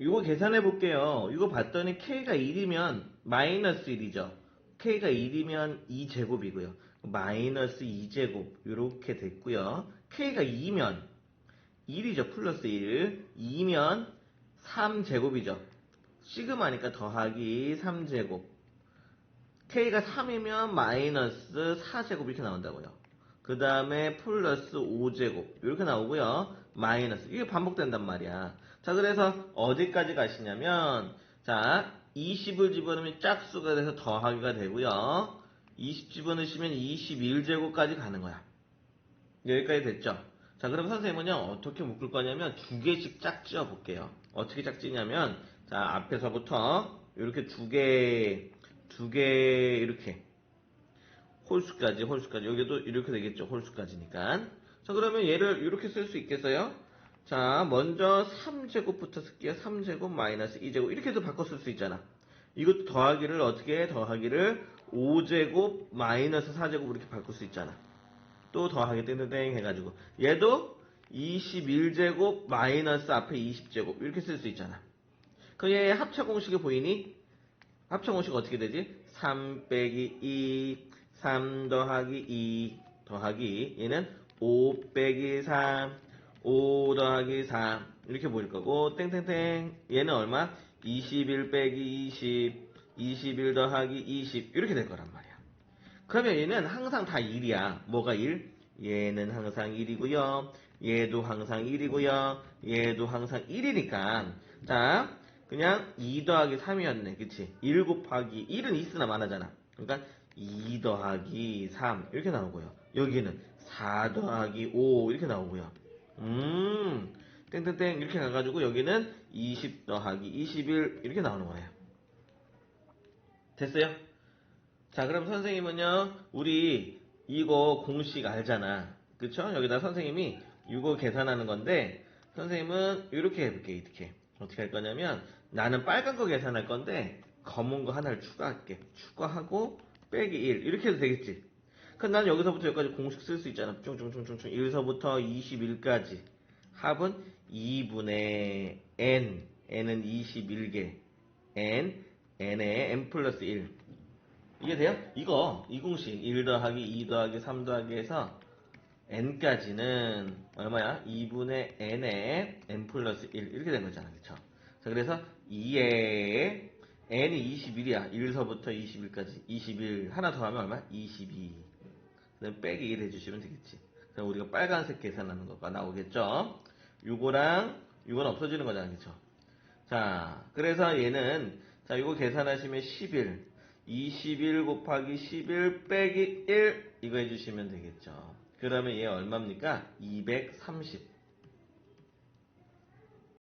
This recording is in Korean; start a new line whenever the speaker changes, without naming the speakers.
이거 계산해 볼게요. 이거 봤더니 K가 1이면 마이너스 1이죠. K가 1이면 2제곱이고요. 마이너스 2제곱 이렇게 됐고요. K가 2면 1이죠. 플러스 1. 2면 3제곱이죠. 시그마니까 더하기 3제곱. K가 3이면 마이너스 4제곱 이렇게 나온다고요. 그 다음에 플러스 5제곱 이렇게 나오고요. 마이너스 이게 반복된단 말이야. 자 그래서 어디까지 가시냐면 자 20을 집어넣으면 짝수가 돼서 더하기가 되고요. 20 집어넣으시면 21제곱까지 가는 거야. 여기까지 됐죠? 자, 그럼 선생님은요, 어떻게 묶을 거냐면, 두 개씩 짝 지어 볼게요. 어떻게 짝 지냐면, 자, 앞에서부터, 이렇게 두 개, 두 개, 이렇게. 홀수까지, 홀수까지. 여기도 이렇게 되겠죠, 홀수까지니까. 자, 그러면 얘를 이렇게 쓸 수 있겠어요? 자, 먼저 3제곱부터 쓸게요. 3제곱 마이너스 2제곱. 이렇게도 바꿔 쓸 수 있잖아. 이것도 더하기를 어떻게 해? 더하기를 5제곱 마이너스 4제곱 이렇게 바꿀 수 있잖아. 또 더하기 땡땡땡 해가지고 얘도 21제곱 마이너스 앞에 20제곱 이렇게 쓸 수 있잖아. 그럼 얘 합차 공식이 보이니? 합차 공식 어떻게 되지? 3 빼기 2, 3 더하기 2 더하기 얘는 5 빼기 3, 5 더하기 3 이렇게 보일 거고 땡땡땡 얘는 얼마? 21 빼기 20, 21 더하기 20 이렇게 될 거란 말이야. 그러면 얘는 항상 다 1이야. 뭐가 1? 얘는 항상 1이고요. 얘도 항상 1이고요. 얘도 항상 1이니까 자 그냥 2 더하기 3이었네. 그치? 1 곱하기 1은 있으나 많아잖아. 그러니까 2 더하기 3 이렇게 나오고요. 여기는 4 더하기 5 이렇게 나오고요. 음 땡땡땡 이렇게 가가지고 여기는 20 더하기 21 이렇게 나오는 거예요. 됐어요? 자, 그럼 선생님은요, 우리 이거 공식 알잖아. 그쵸? 여기다 선생님이 이거 계산하는 건데, 선생님은 이렇게 해볼게, 이렇게. 어떻게 할 거냐면, 나는 빨간 거 계산할 건데, 검은 거 하나를 추가할게. 추가하고, 빼기 1. 이렇게 해도 되겠지? 그럼 난 여기서부터 여기까지 공식 쓸 수 있잖아. 쭝쭝쭝쭝쭝. 1서부터 21까지. 합은 2분의 n. n은 21개. n. n에 n 플러스 1. 이게 돼요? 이거, 이 공식, 1 더하기 2 더하기 3 더하기 해서 n까지는 얼마야? 2분의 n에 n 플러스 1 이렇게 된 거잖아. 그쵸? 자, 그래서 2에 n이 21이야. 1서부터 21까지. 21. 하나 더 하면 얼마? 22. 그다음 빼기 1 해주시면 되겠지. 그럼 우리가 빨간색 계산하는 거가 나오겠죠? 요거랑 요건 없어지는 거잖아. 그쵸? 자, 그래서 얘는 자, 이거 계산하시면 11. 21 곱하기 11 빼기 1 이거 해주시면 되겠죠. 그러면 얘 얼마입니까? 230.